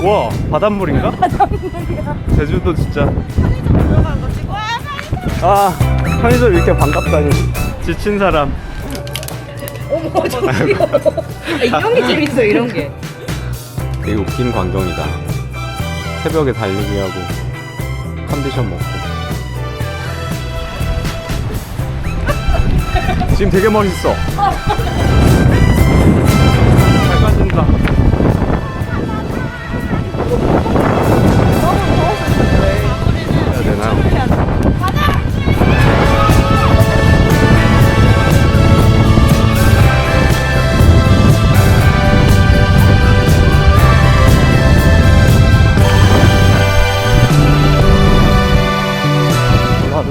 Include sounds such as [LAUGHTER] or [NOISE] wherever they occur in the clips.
뭐야? 바닷물인가? 제주도 진짜. 들어간 거 찍고 와 아, 편의점 이렇게 반갑다니. 지친 사람. 어머 저기요 아, 이런 게 재밌어 이런 게 되게 웃긴 광경이다. 새벽에 달리기 하고 컨디션 먹고. 지금 되게 멋있어. [LAUGHS]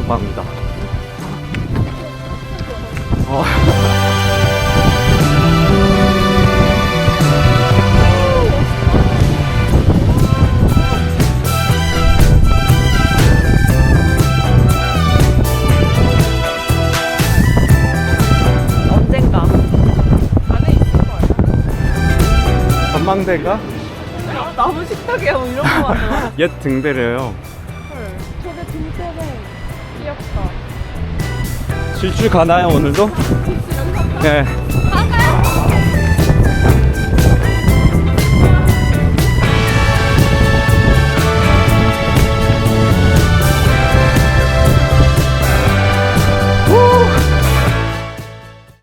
전라도방이다. 어. 언젠가 전망대가 나무 식탁이야 뭐 이런 거 같아 [LAUGHS] 옛 등대래요. 질주 가나요 오늘도? 네.